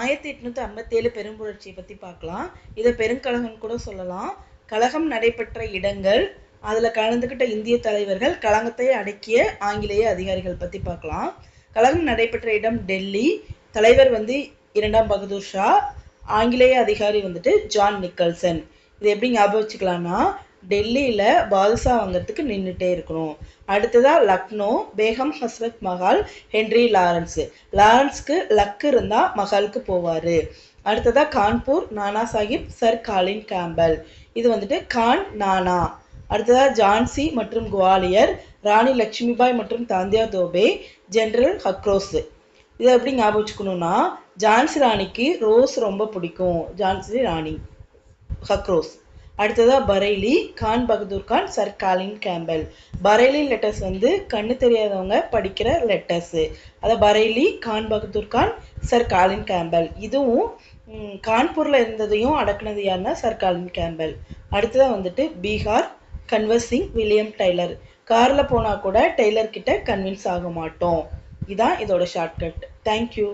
ஆயிரத்தி எட்நூத்தி ஐம்பத்தி ஏழு பெரும்புரட்சியை பத்தி பார்க்கலாம். இதை பெருங்கழகம் கூட சொல்லலாம். கழகம் நடைபெற்ற இடங்கள் அதில் கலந்துக்கிட்ட இந்திய தலைவர்கள் கழகத்தை அடக்கிய ஆங்கிலேய அதிகாரிகள் பத்தி பார்க்கலாம். கழகம் நடைபெற்ற இடம் டெல்லி. தலைவர் வந்து இரண்டாம் பகதூர் ஷா. ஆங்கிலேய அதிகாரி வந்துட்டு ஜான் நிக்கல்சன். இது எப்படி ஞாபகம் வச்சுக்கலாம்னா டெல்லியில் பாதுஷா வாங்கிறதுக்கு நின்றுட்டே இருக்கணும் அடுத்ததாக லக்னோ பேகம் ஹஸ்ரத் மஹால் ஹென்ரி லாரன்ஸு. லாரன்ஸ்க்கு லக் இருந்தால் மஹாலுக்கு போவார். அடுத்ததாக Kanpur Nana Sahib sir Colin Campbell. இது வந்துட்டு கான் நானா. அடுத்ததாக ஜான்சி மற்றும் குவாலியர் ராணி லக்ஷ்மிபாய் மற்றும் தாந்தியா தோபே ஜென்ரல் ஹக்ரோஸ். இதை எப்படி ஞாபகம் வச்சுக்கணும்னா ஜான்சி ராணிக்கு ரோஸ் ரொம்ப பிடிக்கும். Jhansi Rani Hugh Rose. அடுத்ததாக Bareilly Khan Bahadur Khan sir Colin Campbell. Bareilly letters வந்து கண்ணு தெரியாதவங்க படிக்கிற லெட்டர்ஸு அதை Bareilly Khan Bahadur Khan sir Colin Campbell. இதுவும் கான்பூரில் இருந்ததையும் அடக்குனது யாருன்னா சர் காலின் கேம்பல். அடுத்ததாக வந்துட்டு பீகார் கன்வர்சிங் வில்லியம் டெய்லர் காரில் போனால் கூட டெய்லர் கிட்ட கன்வின்ஸ் ஆக மாட்டோம். இதான் இதோட ஷார்ட்கட் தேங்க்யூ